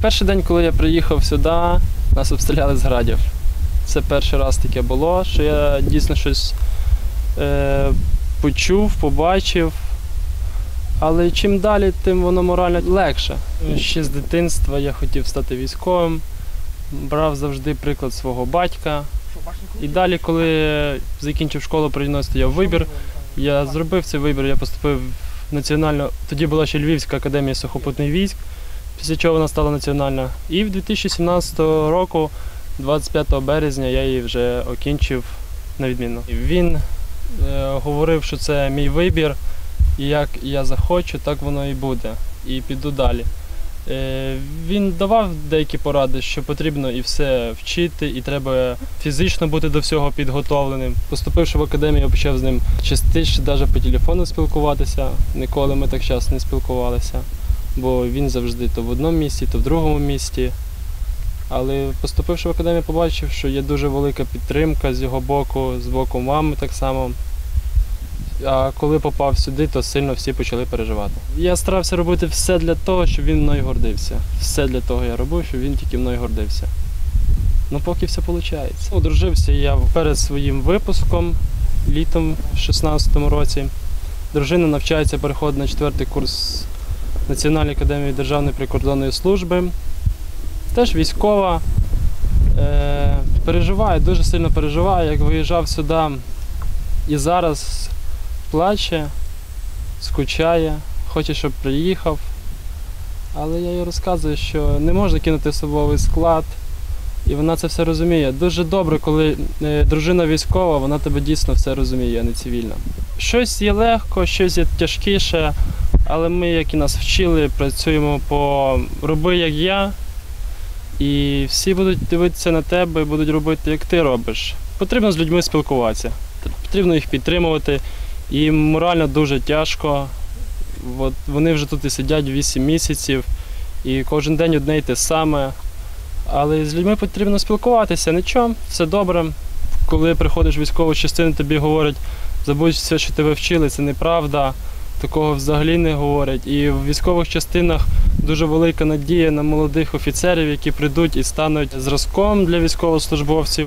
Перший день, коли я приїхав сюди, нас обстріляли з градів. Це перший раз таке було, що я дійсно щось е, почув, побачив. Але чим далі, тим воно морально легше. Ще з дитинства я хотів стати військовим, брав завжди приклад свого батька. І далі, коли закінчив школу, переді мною вибір, я зробив цей вибір, я поступив в національну. Тоді була ще Львівська академія сухопутних військ, після чого вона стала національна. І в 2017 року, 25 березня, я її вже окінчив на відмінно. Він е, говорив, що це мій вибір, і як я захочу, так воно і буде. І піду далі. Е, Він давав деякі поради, що потрібно і все вчити, і треба фізично бути до всього підготовленим. Поступивши в академію, я почав з ним частіше навіть по телефону спілкуватися. Ніколи ми так часто не спілкувалися, бо він завжди то в одному місті, то в другому місті. Але поступивши в академію, побачив, що є дуже велика підтримка з його боку, з боку мами так само. А коли попав сюди, то сильно всі почали переживати. Я старався робити все для того, щоб він мною гордився. Все для того я робив, щоб він тільки мною гордився. Ну, поки все виходить. Одружився я перед своїм випуском літом в 16-му році. Дружина навчається, переходить на четвертий курс Національної академії Державної прикордонної служби. Теж військова. Е, переживає, дуже сильно переживає, як виїжджав сюди і зараз плаче, скучає, хоче, щоб приїхав. Але я їй розказую, що не можна кинути особовий склад, і вона це все розуміє. Дуже добре, коли е, дружина військова, вона тебе дійсно все розуміє, а не цивільна. Щось є легко, щось є тяжкіше, але ми, як і нас вчили, працюємо по роби як я, і всі будуть дивитися на тебе і будуть робити, як ти робиш. Потрібно з людьми спілкуватися, потрібно їх підтримувати. І морально дуже тяжко. От вони вже тут і сидять 8 місяців, і кожен день одне й те саме. Але з людьми потрібно спілкуватися. Нічого, все добре. Коли приходиш в військову частину, тобі говорять, забудь все, що тебе вчили, це неправда. Такого взагалі не говорять. І в військових частинах дуже велика надія на молодих офіцерів, які прийдуть і стануть зразком для військовослужбовців.